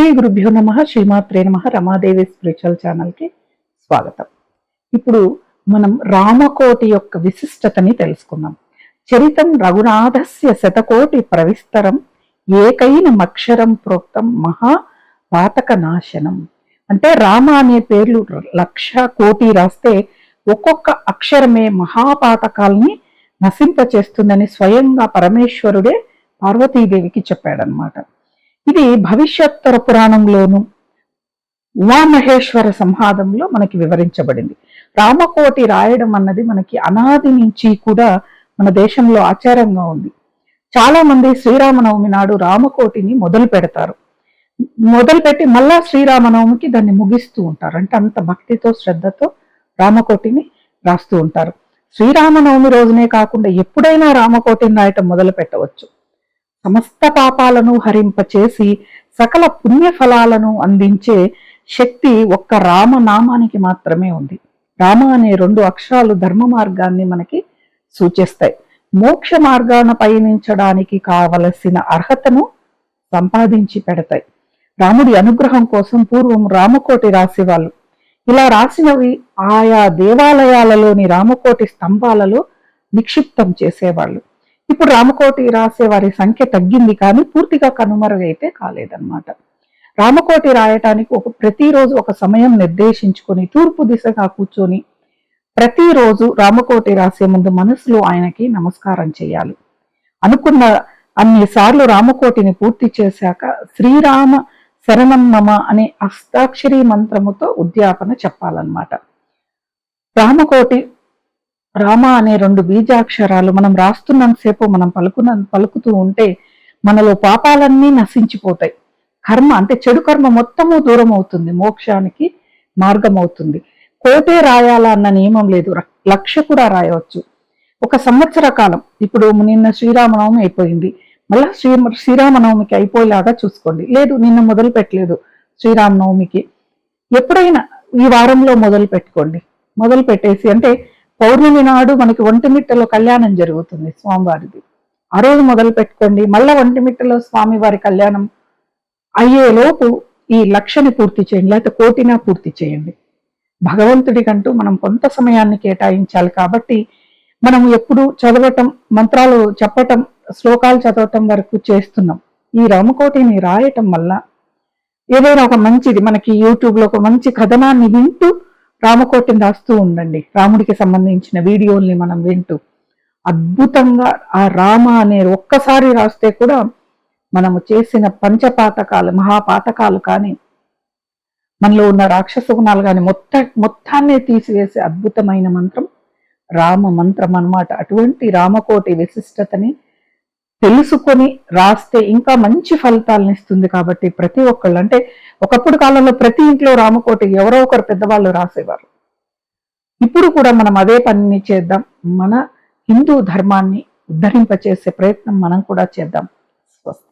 శ్రీ గురుభ్యో నమ శ్రీమాత్రే నమ రమాదేవి స్పిరిచువల్ ఛానల్కి స్వాగతం. ఇప్పుడు మనం రామకోటి యొక్క విశిష్టతని తెలుసుకుందాం. చరితం రఘునాథస్య శతకోటి ప్రవిస్తరం ఏకైన మక్షరం ప్రోక్తం మహా పాతక నాశనం. అంటే రామ అనే పేర్లు లక్ష కోటి రాస్తే ఒక్కొక్క అక్షరమే మహాపాతకాల్ని నశింపచేస్తుందని స్వయంగా పరమేశ్వరుడే పార్వతీదేవికి చెప్పాడనమాట ఇది భవిష్యత్తర పురాణంలోను ఉమామహేశ్వర సంహాదంలో మనకి వివరించబడింది. రామకోటి రాయడం అన్నది మనకి అనాది నుంచి కూడా మన దేశంలో ఆచారంగా ఉంది. చాలా మంది శ్రీరామనవమి నాడు రామకోటిని మొదలు పెడతారు. మొదలుపెట్టి మళ్ళా శ్రీరామనవమికి దాన్ని ముగిస్తూ ఉంటారు. అంటే అంత భక్తితో శ్రద్ధతో రామకోటిని రాస్తూ ఉంటారు. శ్రీరామనవమి రోజునే కాకుండా ఎప్పుడైనా రామకోటిని రాయటం మొదలు పెట్టవచ్చు. సమస్త పాపాలను హరింపచేసి సకల పుణ్య ఫలాలను అందించే శక్తి ఒక్క రామనామానికి మాత్రమే ఉంది. రామ అనే రెండు అక్షరాలు ధర్మ మార్గాన్ని మనకి సూచిస్తాయి. మోక్ష మార్గాన పయనించడానికి కావలసిన అర్హతను సంపాదించి పెడతాయి. రాముడి అనుగ్రహం కోసం పూర్వం రామకోటి రాసేవాళ్ళు. ఇలా రాసినవి ఆయా దేవాలయాలలోని రామకోటి స్తంభాలలో నిక్షిప్తం చేసేవాళ్ళు. ఇప్పుడు రామకోటి రాసే వారి సంఖ్య తగ్గింది కానీ పూర్తిగా కనుమరుగైతే కాలేదన్నమాట. రామకోటి రాయటానికి ఒక ప్రతిరోజు ఒక సమయం నిర్దేశించుకొని తూర్పు దిశగా కూర్చొని ప్రతిరోజు రామకోటి రాసే ముందు మనసులో ఆయనకి నమస్కారం చేయాలి. అనుకున్న అన్ని సార్లు రామకోటిని పూర్తి చేశాక శ్రీరామ శరణం నమ అనే అష్టాక్షరి మంత్రముతో ఉద్యాపన చెప్పాలన్నమాట. రామకోటి రామ అనే రెండు బీజాక్షరాలు మనం రాస్తున్నంతసేపు మనం పలుకున పలుకుతూ ఉంటే మనలో పాపాలన్నీ నశించిపోతాయి. కర్మ అంటే చెడు కర్మ మొత్తము దూరం అవుతుంది మోక్షానికి మార్గం అవుతుంది కోటే రాయాలా అన్న నియమం లేదు లక్ష కూడా రాయవచ్చు. ఒక సంవత్సర కాలం ఇప్పుడు నిన్న శ్రీరామనవమి అయిపోయింది. మళ్ళీ శ్రీ శ్రీరామనవమికి అయిపోయేలాగా చూసుకోండి. లేదు నిన్న మొదలు పెట్టలేదు శ్రీరామనవమికి. ఎప్పుడైనా ఈ వారంలో మొదలు పెట్టుకోండి. మొదలు పెట్టేసి అంటే పౌర్ణమి నాడు మనకి ఒంటిమిట్టలో కళ్యాణం జరుగుతుంది స్వామివారిది. ఆ రోజు మొదలు పెట్టుకోండి. మళ్ళా ఒంటిమిట్టలో స్వామివారి కళ్యాణం అయ్యేలోపు ఈ లక్షని పూర్తి చేయండి. లేకపోతే కోటినా పూర్తి చేయండి. భగవంతుడికంటూ మనం కొంత సమయాన్ని కేటాయించాలి కాబట్టి మనం ఎప్పుడు చదవటం మంత్రాలు చెప్పటం శ్లోకాలు చదవటం వరకు చేస్తున్నాం. ఈ రామకోటిని రాయటం వల్ల ఏదైనా ఒక మంచిది మనకి యూట్యూబ్లో ఒక మంచి కథనాన్ని వింటూ రామకోటిని రాస్తూ ఉండండి. రాముడికి సంబంధించిన వీడియోల్ని మనం వింటూ అద్భుతంగా ఆ రామ అనే ఒక్కసారి రాస్తే కూడా మనము చేసిన పంచపాతకాలు మహాపాతకాలు కానీ మనలో ఉన్న రాక్షస గుణాలు కానీ మొత్త మొత్తాన్నే తీసివేసే అద్భుతమైన మంత్రం రామ మంత్రం అన్నమాట. అటువంటి రామకోటి విశిష్టతని తెలుసుకొని రాస్తే ఇంకా మంచి ఫలితాలను ఇస్తుంది కాబట్టి ప్రతి ఒక్కళ్ళు అంటే ఒకప్పుడు కాలంలో ప్రతి ఇంట్లో రామకోటి ఎవరో ఒకరు పెద్దవాళ్ళు రాసేవారు. ఇప్పుడు కూడా మనం అదే పనిని చేద్దాం. మన హిందూ ధర్మాన్ని ఉద్ధరింపచేసే ప్రయత్నం మనం కూడా చేద్దాం. స్వస్తి.